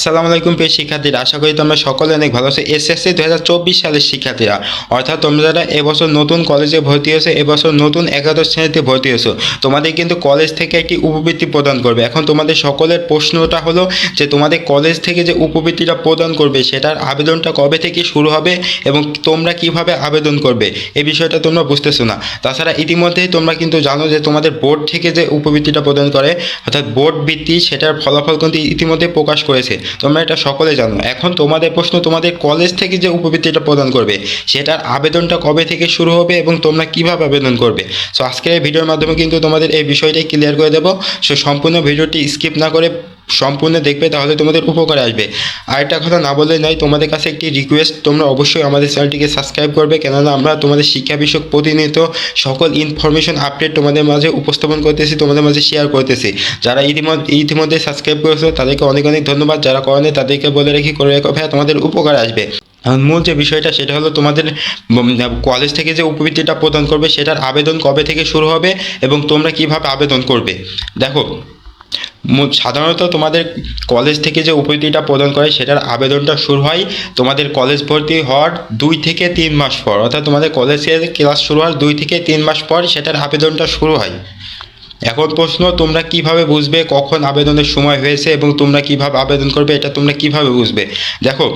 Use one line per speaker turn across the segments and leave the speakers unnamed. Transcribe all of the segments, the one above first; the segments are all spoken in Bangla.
আসসালামু আলাইকুম প্রিয় শিক্ষার্থীরা, আশা করি তোমরা সকলে অনেক ভালো আছো। এসএসসি দু হাজার চব্বিশ সালের শিক্ষার্থীরা, অর্থাৎ তোমরা যারা এবছর নতুন কলেজে ভর্তি হয়েছো, এবছর নতুন একাদশ শ্রেণীতে ভর্তি হয়েছো, তোমাদের কিন্তু কলেজ থেকে একটি উপবৃত্তি প্রদান করবে। এখন তোমাদের সকলের প্রশ্নটা হলো যে, তোমাদের কলেজ থেকে যে উপবৃত্তিটা প্রদান করবে, সেটার আবেদনটা কবে থেকে শুরু হবে এবং তোমরা কীভাবে আবেদন করবে, এই বিষয়টা তোমরা বুঝতেছো না। তাছাড়া ইতিমধ্যেই তোমরা কিন্তু জানো যে, তোমাদের বোর্ড থেকে যে উপবৃত্তিটা প্রদান করে, অর্থাৎ বোর্ড বৃত্তি সেটার ফলাফল কিন্তু ইতিমধ্যে প্রকাশ করেছে। তোমরা এটা সকলে জানো। এখন তোমাদের প্রশ্ন, তোমাদের কলেজ থেকে যে উপবৃত্তিটা প্রদান করবে, সেটার আবেদনটা কবে থেকে শুরু হবে এবং তোমরা কীভাবে আবেদন করবে? সো আজকের ভিডিওর মাধ্যমে কিন্তু তোমাদের এই বিষয়টাই ক্লিয়ার করে দেবো। সো সম্পূর্ণ ভিডিওটি স্কিপ না করে সম্পূর্ণ দেখবে, তাহলে তোমাদের উপকারে আসবে। আর একটা কথা না বললে নয়, তোমাদের কাছে একটি রিকোয়েস্ট তোমরা অবশ্যই আমাদের চ্যানেলটিকে সাবস্ক্রাইব করবে, কেননা আমরা তোমাদের শিক্ষা বিষয়ক প্রতিনিয়ত সকল ইনফরমেশন আপডেট তোমাদের মাঝে উপস্থাপন করতেছি, তোমাদের মাঝে শেয়ার করতেছি। যারা ইতিমধ্যে ইতিমধ্যে সাবস্ক্রাইব করেছ, তাদেরকে অনেক অনেক ধন্যবাদ। যারা করেনি, তাদেরকে বলে রেখে, করে রেখো, ভাইয়া, তোমাদের উপকারে আসবে। মূল যে বিষয়টা, সেটা হলো তোমাদের কলেজ থেকে যে উপবৃত্তিটা প্রদান করবে, সেটার আবেদন কবে থেকে শুরু হবে, এবং তোমরা কীভাবে আবেদন করবে? দেখো সাধারণত তোমাদের কলেজ থেকে যে উপবৃত্তিটা প্রদান করে সেটার আবেদনটা শুরু হয় তোমাদের কলেজ ভর্তি হওয়ার দুই থেকে তিন মাস পর। অর্থাৎ তোমাদের কলেজের ক্লাস শুরু হওয়ার দুই থেকে তিন মাস পর সেটার আবেদনটা শুরু হয়। এখন প্রশ্ন, তোমরা কীভাবে বুঝবে কখন আবেদনের সময় হয়েছে এবং তোমরা কীভাবে আবেদন করবে, এটা তোমরা কীভাবে বুঝবে? দেখো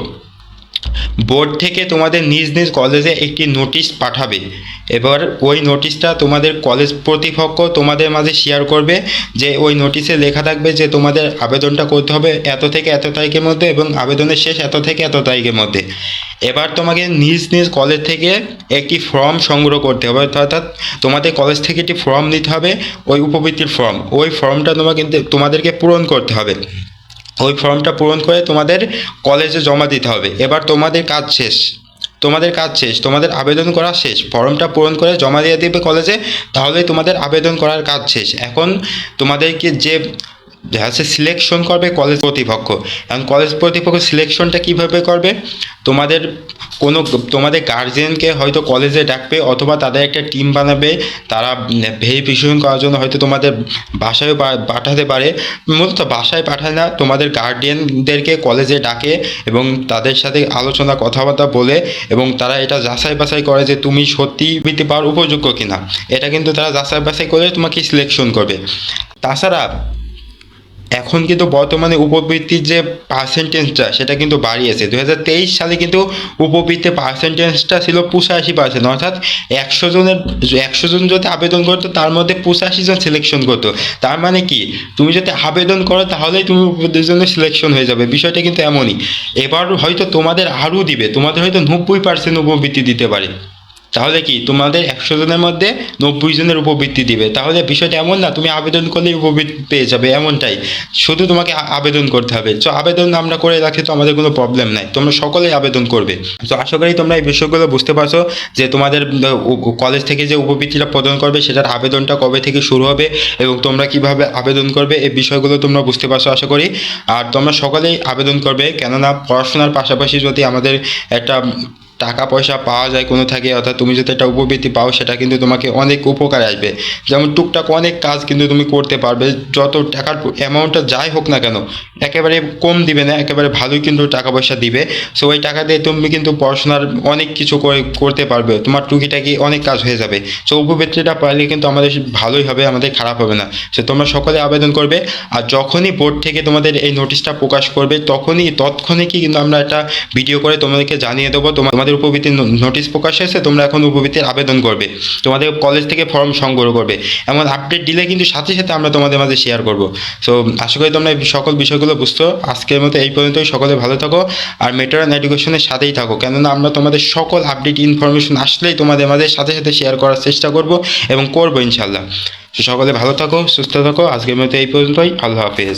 বোর্ড থেকে তোমাদের নিজ নিজ কলেজে একটি নোটিশ পাঠাবে। এবার ওই নোটিশটা তোমাদের কলেজ কর্তৃপক্ষ তোমাদের মাঝে শেয়ার করবে যে ওই নোটিশে লেখা থাকবে যে তোমাদের আবেদনটা করতে হবে এত থেকে এত তারিখের মধ্যে এবং আবেদনের শেষ এত থেকে এত তারিখের মধ্যে। এবার তোমাকে নিজ নিজ কলেজ থেকে একটি ফর্ম সংগ্রহ করতে হবে। অর্থাৎ তোমাদের কলেজ থেকে একটি ফর্ম নিতে হবে, ওই উপবৃত্তির ফর্ম। ওই ফর্মটা তোমাকে তোমাদেরকে পূরণ করতে হবে। ওই ফর্মটা পূরণ করে তোমাদের কলেজে জমা দিতে হবে। এবার তোমাদের কাজ শেষ। তোমাদের কাজ শেষ। তোমাদের আবেদন করা শেষ। ফর্মটা পূরণ করে জমা দিয়ে দেবে কলেজে তাহলেই তোমাদের আবেদন করার কাজ শেষ। এখন তোমাদেরকে যে হচ্ছে সিলেকশন করবে কলেজ কর্তৃপক্ষ। এখন কলেজ কর্তৃপক্ষ সিলেকশনটা কীভাবে করবে? তোমাদের কোনো, তোমাদের গার্জেনকে হয়তো কলেজে ডাকবে অথবা তাদের একটা টিম বানাবে, তারা ভেরিফিকেশন করার জন্য হয়তো তোমাদের বাসায় পাঠাতে পারে। মূলত বাসায় পাঠায় না তোমাদের গার্ডিয়ানদেরকে কলেজে ডাকে এবং তাদের সাথে আলোচনা, কথাবার্তা বলে এবং তারা এটা যাচাই বাছাই করে যে তুমি সত্যি বৃত্তি পাওয়ার উপযোগ্য কিনা। এটা কিন্তু তারা যাচাই বাছাই করে তোমাকে সিলেকশন করবে। তাছাড়া এখন কিন্তু বর্তমানে উপবৃত্তির যে পার্সেন্টেজটা সেটা কিন্তু বাড়িয়েছে। দু হাজার তেইশ সালে কিন্তু উপবৃত্তির পার্সেন্টেজটা ছিল পঁচাশি পার্সেন্ট অর্থাৎ একশো জনের, একশো জন যদি আবেদন করতো, তার মধ্যে পঁচাশি জন সিলেকশন করতো। তার মানে কি? তুমি যদি আবেদন করো, তাহলেই তুমি উপবৃত্তির জন্য সিলেকশন হয়ে যাবে। বিষয়টা কিন্তু এমনই। এবার হয়তো তোমাদের আরও দিবে, তোমাদের হয়তো নব্বই পার্সেন্ট উপবৃত্তি দিতে পারে। তাহলে কি তোমাদের একশো জনের মধ্যে নব্বই জনের উপবৃত্তি দিবে? তাহলে বিষয়টা এমন না, তুমি আবেদন করলেই উপবৃত্তি পেয়ে যাবে এমনটাই। শুধু তোমাকে আবেদন করতে হবে। তো আবেদন আমরা করে রাখি তো আমাদের কোনো প্রবলেম নাই। তোমরা সকলেই আবেদন করবে। তো আশা করি তোমরা এই বিষয়গুলো বুঝতে পারছ যে তোমাদের কলেজ থেকে যে উপবৃত্তিটা প্রদান করবে, সেটার আবেদনটা কবে থেকে শুরু হবে এবং তোমরা কীভাবে আবেদন করবে, এই বিষয়গুলো তোমরা বুঝতে পারছ আশা করি। আর তোমরা সকলেই আবেদন করবে, কেননা পড়াশোনার পাশাপাশি যদি আমাদের একটা টাকা পয়সা পাওয়া যায় কোনো থাকে, অর্থাৎ তুমি যদি একটা উপবৃত্তি পাও, সেটা কিন্তু তোমাকে অনেক উপকারে আসবে। যেমন টুকটাক অনেক কাজ কিন্তু তুমি করতে পারবে, যত টাকার অ্যামাউন্টটা যাই হোক না কেন, একেবারে কম দিবে না, একেবারে ভালোই কিন্তু টাকা পয়সা দিবে। সো ওই টাকা দিয়ে তুমি কিন্তু পড়াশোনার অনেক কিছু করে, করতে পারবে, তোমার টুকিটাকি অনেক কাজ হয়ে যাবে। সো উপবৃত্তিটা পাইলে কিন্তু আমাদের ভালোই হবে, আমাদের খারাপ হবে না। সো তোমরা সকলে আবেদন করবে, আর যখনই বোর্ড থেকে তোমাদের এই নোটিশটা প্রকাশ করবে, তখনই, তৎক্ষণিকই কিন্তু আমরা একটা ভিডিও করে তোমাদেরকে জানিয়ে দেবো তোমার তোমাদের উপবৃত্তির নোটিশ প্রকাশ হয়েছে, তোমরা এখন উপবৃত্তির আবেদন করবে। তোমাদের কলেজ থেকে ফর্ম সংগ্রহ করবে। এমন আপডেট দিলে কিন্তু সাথে সাথে আমরা তোমাদের মাঝে শেয়ার করব। সো আশা করি তোমরা সকল বিষয়গুলো বুঝছ। আজকের মতো এই পর্যন্তই। সকলে ভালো থাকো আর মেট্রো এডুকেশনের সাথেই থাকো। কেননা আমরা তোমাদের সকল আপডেট ইনফরমেশন আসলেই তোমাদের মাঝে সাথে সাথে শেয়ার করার চেষ্টা করব এবং করব ইনশাল্লাহ সকলে ভালো থাকো, সুস্থ থাকো। আজকের মতো এই পর্যন্তই। আল্লাহ হাফেজ।